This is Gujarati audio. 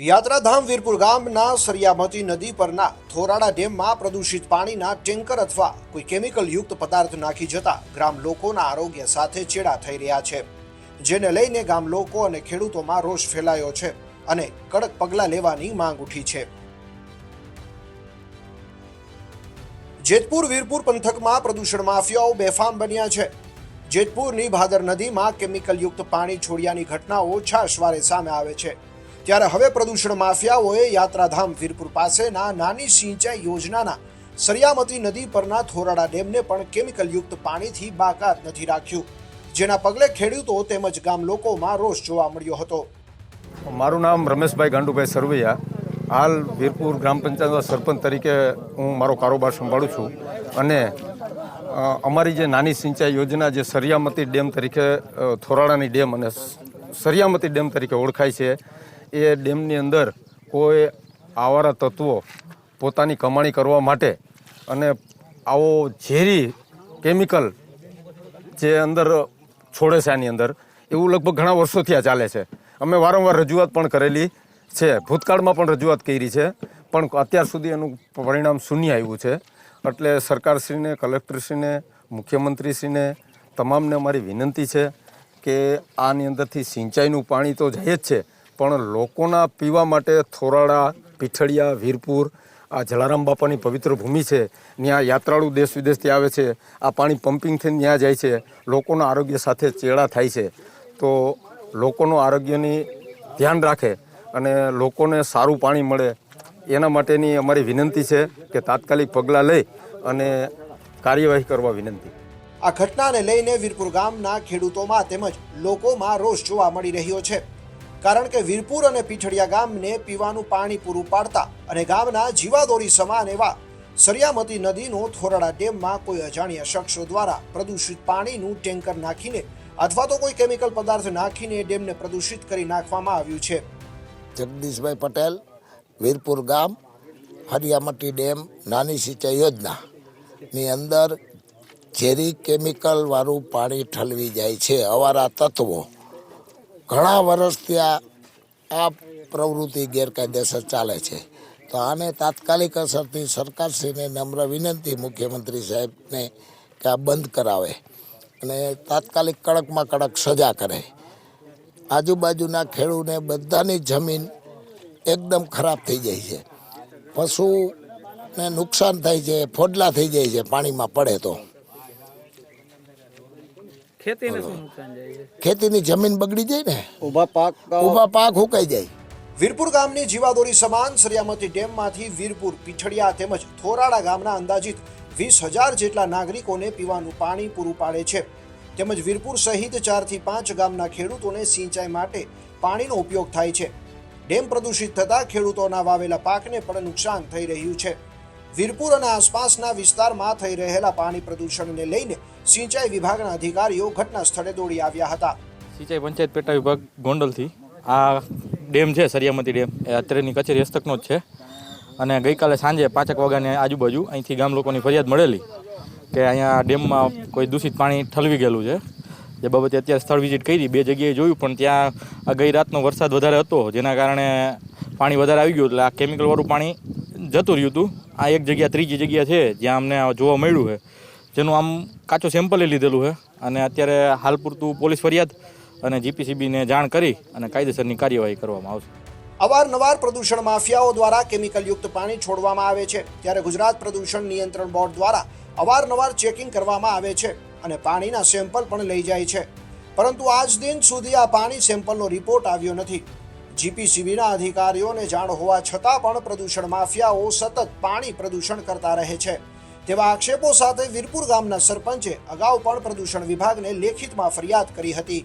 યાત્રાધામ વીરપુર ગામના સરિયામતી નદી પરના થોરાડા ડેમમાં પ્રદૂષિત પાણીના ટેન્કર અથવા કોઈ કેમિકલ યુક્ત પદાર્થ નાખી જતા ગ્રામ લોકોના આરોગ્ય સાથે ચેડા થઈ રહ્યા છે. જેને લઈને ગામ લોકો અને ખેડૂતોમાં રોષ ફેલાયો છે અને કડક પગલાં લેવાની માંગ ઉઠી છે. જેતપુર વીરપુર પંથકમાં પ્રદૂષણ માફિયાઓ બેફામ બન્યા છે. જેતપુરની ભાદર નદીમાં કેમિકલયુક્ત પાણી છોડ્યાની ઘટનાઓ છાશવારે સામે આવે છે. ત્યારે હવે પ્રદૂષણ માફિયાઓએ યાત્રાધામ વીરપુર પાસેના નાની સિંચાઈ યોજનાના સરિયામતી નદી પરના થોરાડા ડેમને પણ કેમિકલ યુક્ત પાણીથી બાકાત નથી રાખ્યું. જેના પગલે ખેડૂતો તેમજ ગામ લોકોમાં રોષ જોવા મળ્યો હતો. મારું નામ રમેશભાઈ ગાંડુભાઈ સરવૈયા. હાલ વીરપુર ગ્રામ પંચાયતના સરપંચ તરીકે હું મારો કારોબાર સંભાળું છું અને અમારી જે નાની સિંચાઈ યોજના જે સરિયામતી ડેમ તરીકે અ, થોરાડાની ડેમ અને સરિયામતી ડેમ તરીકે ઓળખાય છે એ ડેમની અંદર કોઈ આવારા તત્વો પોતાની કમાણી કરવા માટે અને આવો ઝેરી કેમિકલ જે અંદર છોડે છે આની અંદર, એવું લગભગ ઘણા વર્ષોથી આ ચાલે છે. અમે વારંવાર રજૂઆત પણ કરેલી છે. ભૂતકાળમાં પણ રજૂઆત કરી છે, પણ અત્યાર સુધી એનું પરિણામ શૂન્ય આવ્યું છે. એટલે સરકારશ્રીને, કલેક્ટરશ્રીને, મુખ્યમંત્રીશ્રીને તમામને અમારી વિનંતી છે કે આની અંદરથી સિંચાઈનું પાણી તો જાય જ છે પણ લોકોના પીવા માટે થોરાળા પીઠળિયા, વીરપુર, આ જલારામ બાપાની પવિત્ર ભૂમિ છે. ત્યાં યાત્રાળુ દેશ વિદેશથી આવે છે. આ પાણી પમ્પિંગ થઈને ત્યાં જાય છે. લોકોના આરોગ્ય સાથે ચેડા થાય છે. તો લોકોનું આરોગ્યની ધ્યાન રાખે અને લોકોને સારું પાણી મળે. એના માટેની અમારી વિનંતી છે કે તાત્કાલિક પગલાં લઈ અને કાર્યવાહી કરવા વિનંતી. આ ઘટનાને લઈને વીરપુર ગામના ખેડૂતોમાં તેમજ લોકોમાં રોષ જોવા મળી રહ્યો છે. કારણ કે વીરપુર અને પીઠડિયા ગામને પીવાનું પાણી પૂરું પાડતા અને ગામના જીવાદોરી સમાન એવા સરિયામતી નદીનો થોરાડા ડેમમાં કોઈ અજાણ્યા શખ્સો દ્વારા પ્રદૂષિત પાણીનું ટેન્કર નાખીને અથવા તો કોઈ કેમિકલ પદાર્થ નાખીને ડેમને પ્રદૂષિત કરી નાખવામાં આવ્યું છે. જગદીશભાઈ પટેલ, વીરપુર ગામ, હરિયામટી ડેમ, નાની સિંચાઈ યોજના. ની અંદર ઝેરી કેમિકલ વાળું પાણી ઠલવી જાય છે. અવારા તત્વો ઘણા વર્ષથી આ આ પ્રવૃત્તિ ગેરકાયદેસર ચાલે છે. તો આને તાત્કાલિક અસરથી સરકારશ્રીને નમ્ર વિનંતી મુખ્યમંત્રી સાહેબને કે આ બંધ કરાવે અને તાત્કાલિક કડકમાં કડક સજા કરે. આજુબાજુના ખેડૂને બધાની જમીન એકદમ ખરાબ થઈ જાય છે. પશુને નુકસાન થાય છે, ફોડલા થઈ જાય છે પાણીમાં પડે તો. ખેતીને શું નુકસાન જાય છે? ખેતીની જમીન બગડી જાય ને ઊભા પાક ઊભા પાક હુકાઈ જાય. વીરપુર ગામની જીવાદોરી સમાન સરિયામતી ડેમમાંથી વીરપુર પીઠડિયા તેમજ થોરાડા ગામના અંદાજિત વીસ હજાર જેટલા નાગરિકોને પીવાનું પાણી પૂરું પાડે છે. તેમજ વીરપુર સહિત ચારથી પાંચ ગામના ખેડૂતોને સિંચાઈ માટે પાણીનો ઉપયોગ થાય છે. ડેમ પ્રદૂષિત થતાં ખેડૂતોના વાવેલા પાકને પણ નુકસાન થઈ રહ્યું છે. વીરપુર અને આસપાસના વિસ્તારમાં થઈ રહેલા પાણી પ્રદૂષણને લઈને સિંચાઈ વિભાગના અધિકારીઓ ઘટના સ્થળે દોડી આવ્યા હતા. સિંચાઈ પંચાયત પેટા વિભાગ ગોંડલથી. આ ડેમ છે, સરિયામતી ડેમ. એ અત્યારેની કચેરી હસ્તકનો જ છે. અને ગઈકાલે સાંજે પાંચેક વાગ્યાની આજુબાજુ અહીંથી ગામ લોકોની ફરિયાદ મળેલી કે અહીંયા ડેમમાં કોઈ દૂષિત પાણી ઠલવી ગયેલું છે. જે બાબતે અત્યારે સ્થળ વિઝિટ કરી, બે જગ્યાએ જોયું, પણ ત્યાં ગઈ રાતનો વરસાદ વધારે હતો, જેના કારણે પાણી વધારે આવી ગયું, એટલે આ કેમિકલવાળું પાણી જતું રહ્યું હતું. આ એક જગ્યા ત્રીજી જગ્યા છે, જ્યાં અમને જોવા મળ્યું છે. જેનું આમ કાચો સેમ્પલ લીધેલું છે. અને અત્યારે હાલ પૂરતું પોલીસ ફરિયાદ અને જીપીસીબીને જાણ કરી અને કાયદેસરની કાર્યવાહી કરવામાં આવશે. અવારનવાર પ્રદૂષણ માફિયાઓ દ્વારા કેમિકલયુક્ત પાણી છોડવામાં આવે છે. ત્યારે ગુજરાત પ્રદૂષણ નિયંત્રણ બોર્ડ દ્વારા અવારનવાર ચેકિંગ કરવામાં આવે છે અને પાણીના સેમ્પલ પણ લઈ જાય છે. પરંતુ આજ દિન સુધી આ પાણી સેમ્પલનો રિપોર્ટ આવ્યો નથી. જીપીસીબીના અધિકારીઓને જાણ હોવા છતાં પણ પ્રદૂષણ માફિયાઓ સતત પાણી પ્રદૂષણ કરતા રહે છે. તેવા આક્ષેપો સાથે વીરપુર ગામના સરપંચે અગાઉ પણ પ્રદૂષણ વિભાગને લેખિતમાં ફરિયાદ કરી હતી.